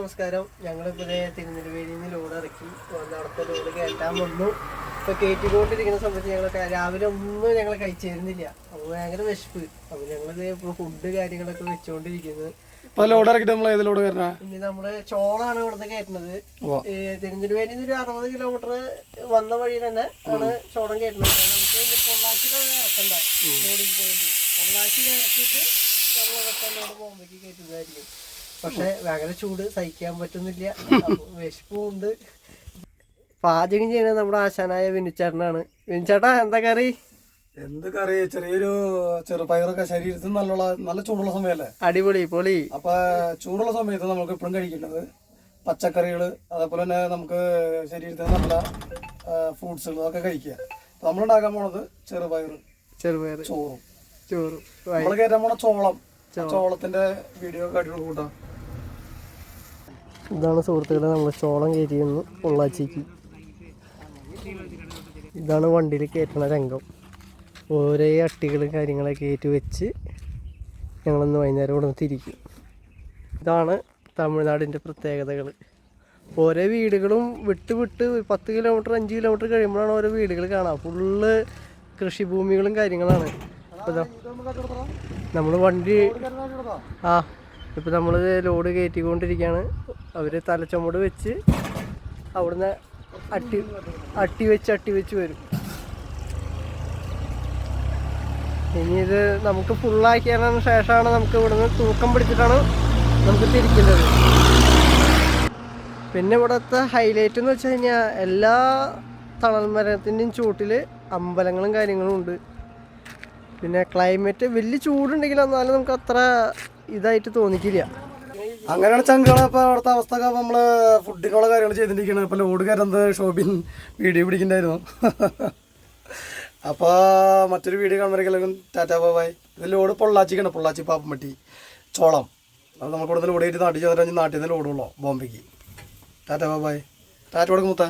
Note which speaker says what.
Speaker 1: നമസ്കാരം. ഞങ്ങളിപ്പോ ദേ തിരുനെൽവേലിയിൽ നിന്ന് ലോഡ് ഇറക്കി അവിടുത്തെ ലോഡ് കയറ്റാൻ വന്നു. ഇപ്പൊ കയറ്റിക്കൊണ്ടിരിക്കുന്ന സമയത്ത് ഞങ്ങൾ രാവിലെ ഒന്നും ഞങ്ങൾ കഴിച്ചിരുന്നില്ല. അപ്പൊ ഭയങ്കര വിശപ്പ്. അപ്പൊ ഞങ്ങളിത് ഇപ്പൊ ഫുഡ് കാര്യങ്ങളൊക്കെ വെച്ചുകൊണ്ടിരിക്കുന്നത്
Speaker 2: ഇപ്പൊ ലോഡ് ഇറക്കിട്ട് നമ്മൾ ഏത് ലോഡ് കയറണ?
Speaker 1: ഇനി നമ്മൾ ചോളാണ് ഇവിടുന്ന് കയറ്റുന്നത്. തിരുനെൽവേലിയിൽ നിന്ന് ഒരു അറുപത് കിലോമീറ്റർ വന്ന വഴി തന്നെ ആണ് ചോളം കയറ്റുന്നത്. നമുക്ക് പൊള്ളാച്ചിയിലാണ് ഇറക്കണ്ട ലോഡിന് വേണ്ടി. പൊള്ളാച്ചിയിൽ ഇറക്കിയിട്ട് നമ്മളതൊക്കെ ലോഡ് ബോംബെക്ക് കയറ്റുന്നതായിരിക്കും. പക്ഷെ ഭയങ്കര ചൂട് സഹിക്കാൻ പറ്റുന്നില്ല. വിശപ്പുണ്ട് ഉണ്ട് പാചകം ചെയ്യുന്നത് നമ്മുടെ ആശാനായ വിനുച്ചേട്ടനാണ് വിനുച്ചേട്ടാ എന്താ കറി?
Speaker 2: എന്ത് കറി? ചെറിയൊരു ചെറുപയറൊക്കെ ശരീരത്തിന് നല്ല നല്ല ചൂടുള്ള സമയല്ലേ
Speaker 1: അടിപൊളി പൊളി.
Speaker 2: അപ്പൊ ചൂടുള്ള സമയത്ത് നമുക്ക് എപ്പോഴും കഴിക്കേണ്ടത് പച്ചക്കറികൾ അതേപോലെ തന്നെ നമുക്ക് ശരീരത്തിന് നല്ല ഫ്രൂട്ട്സുകൾ അതൊക്കെ കഴിക്കുക. അപ്പൊ നമ്മളുണ്ടാക്കാൻ പോണത് ചെറുപയർ
Speaker 1: ചെറുപയർ
Speaker 2: ചോറും.
Speaker 1: ചോറും.
Speaker 2: നമ്മൾ കയറ്റാൻ പോണ ചോളം ചോളത്തിന്റെ വീഡിയോ കാട്ടിട്ട് കൂട്ടാം.
Speaker 1: ഇതാണ് സുഹൃത്തുക്കളെ നമ്മൾ ചോളം കയറ്റിയെന്ന് പൊള്ളാച്ചിക്ക്. ഇതാണ് വണ്ടിയിൽ കയറ്റണ രംഗം. ഓരോ അട്ടികളും കാര്യങ്ങളൊക്കെ കയറ്റി വെച്ച് ഞങ്ങളൊന്ന് വൈകുന്നേരം ഇവിടെ തിരിക്കും. ഇതാണ് തമിഴ്നാടിന്റെ പ്രത്യേകതകൾ. ഓരോ വീടുകളും വിട്ട് വിട്ട് പത്ത് കിലോമീറ്റർ അഞ്ച് കിലോമീറ്റർ കഴിയുമ്പോഴാണ് ഓരോ വീടുകൾ കാണാം. ഫുള്ള് കൃഷിഭൂമികളും കാര്യങ്ങളാണ്. അപ്പോൾ നമ്മൾ വണ്ടി ആ ഇപ്പം നമ്മൾ ലോഡ് കയറ്റിക്കൊണ്ടിരിക്കുകയാണ് അവർ തലച്ചുമട് വെച്ച് അവിടുന്ന് അട്ടി അട്ടി വെച്ച് അട്ടി വെച്ച് വരും. ഇനി ഇത് നമുക്ക് ഫുള്ളാക്കിയതിന് ശേഷമാണ് നമുക്ക് ഇവിടുന്ന് തൂക്കം പിടിച്ചിട്ടാണ് നമുക്ക് തിരിക്കേണ്ടത് പിന്നെ ഇവിടുത്തെ ഹൈലൈറ്റ് എന്ന് വെച്ച് കഴിഞ്ഞാൽ എല്ലാ തണൽ മരത്തിന്റെയും ചൂട്ടിൽ അമ്പലങ്ങളും കാര്യങ്ങളും ഉണ്ട്. പിന്നെ ക്ലൈമറ്റ് വലിയ ചൂടുണ്ടെങ്കിൽ എന്നാലും നമുക്ക് അത്ര ഇതായിട്ട് തോന്നിക്കില്ല.
Speaker 2: അങ്ങനെയാണ് ചങ്കളെ ഇപ്പൊ അവിടുത്തെ അവസ്ഥ നമ്മൾ ഫുഡിനുള്ള കാര്യങ്ങൾ ചെയ്തിരിക്കുന്നത് ഇപ്പൊ ലോഡ് കയറുന്നത് ഷോബിൻ വീഡിയോ പിടിക്കണ്ടായിരുന്നു. അപ്പൊ മറ്റൊരു വീഡിയോ കാണുമ്പോഴേക്കും ടാറ്റാ ബാബായ് ഇത് ലോഡ് പൊള്ളാച്ചിക്കാണ്. പൊള്ളാച്ചി പാപ്പമട്ടി ചോളം. അത് നമുക്ക് ഇവിടെ ലോഡ് ചെയ്തിട്ട് നാട്ടിൽ ചെന്നിട്ട് നാട്ടിൽ നിന്ന് ലോഡുള്ളൂ ബോംബെക്ക്. ടാറ്റാ ബാബായ് ടാറ്റ കൊടുക്കും മുത്ത.